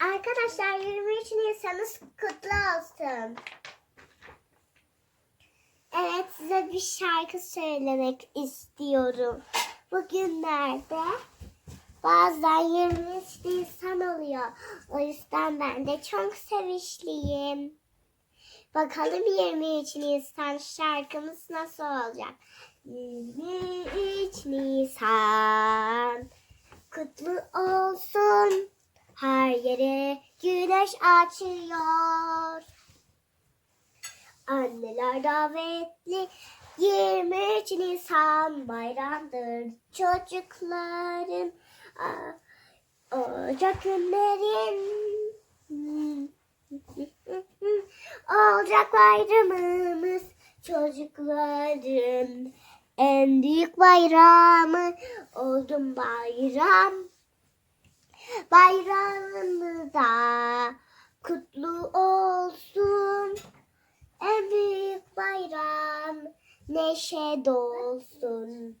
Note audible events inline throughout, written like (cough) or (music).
Arkadaşlar 23 Nisan'ınız kutlu olsun. Evet size bir şarkı söylemek istiyorum. Bugünlerde bazen 23 Nisan oluyor. O yüzden ben de çok sevinçliyim. Bakalım 23 Nisan şarkımız nasıl olacak? 23 Nisan kutlu olsun. Güneş açıyor. Anneler davetli. 23 Nisan bayramdır çocukların Aa, olacak günlerin (laughs) olacak bayramımız çocukların en büyük bayramı oldum bayram bayramımıza kutlu olsun en büyük bayram neşe dolsun.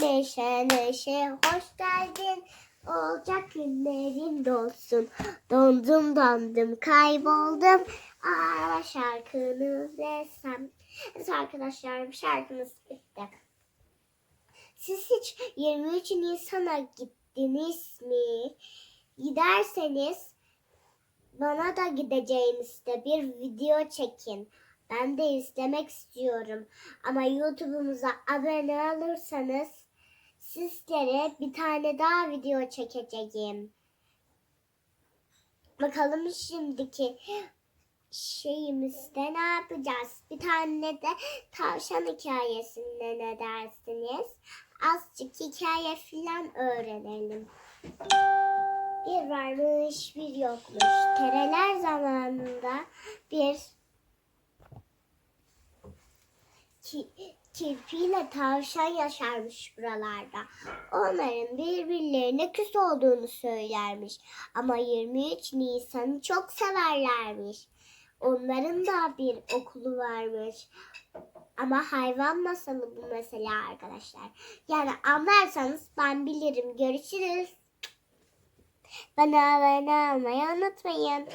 Neşe neşe hoş geldin. Olacak günlerin dolsun. Dondum dondum kayboldum. Aa şarkını desem. Evet arkadaşlar şarkımız bitti. Siz hiç 23 Nisan'a gittiniz mi? Giderseniz bana da gideceğinizde bir video çekin. Ben de izlemek istiyorum. Ama YouTube'umuza abone olursanız sizlere bir tane daha video çekeceğim. Bakalım şimdiki şeyimizde ne yapacağız? Bir tane de tavşan hikayesinde ne dersiniz? Azıcık hikaye filan öğrenelim. Bir varmış bir yokmuş. Tereler zamanında bir ki, kirpiyle tavşan yaşarmış buralarda. Onların birbirlerine küs olduğunu söylermiş. Ama 23 Nisan'ı çok severlermiş. Onların da bir okulu varmış. Ama hayvan masalı bu mesela arkadaşlar. Yani anlarsanız ben bilirim. Görüşürüz. Bana abone olmayı unutmayın.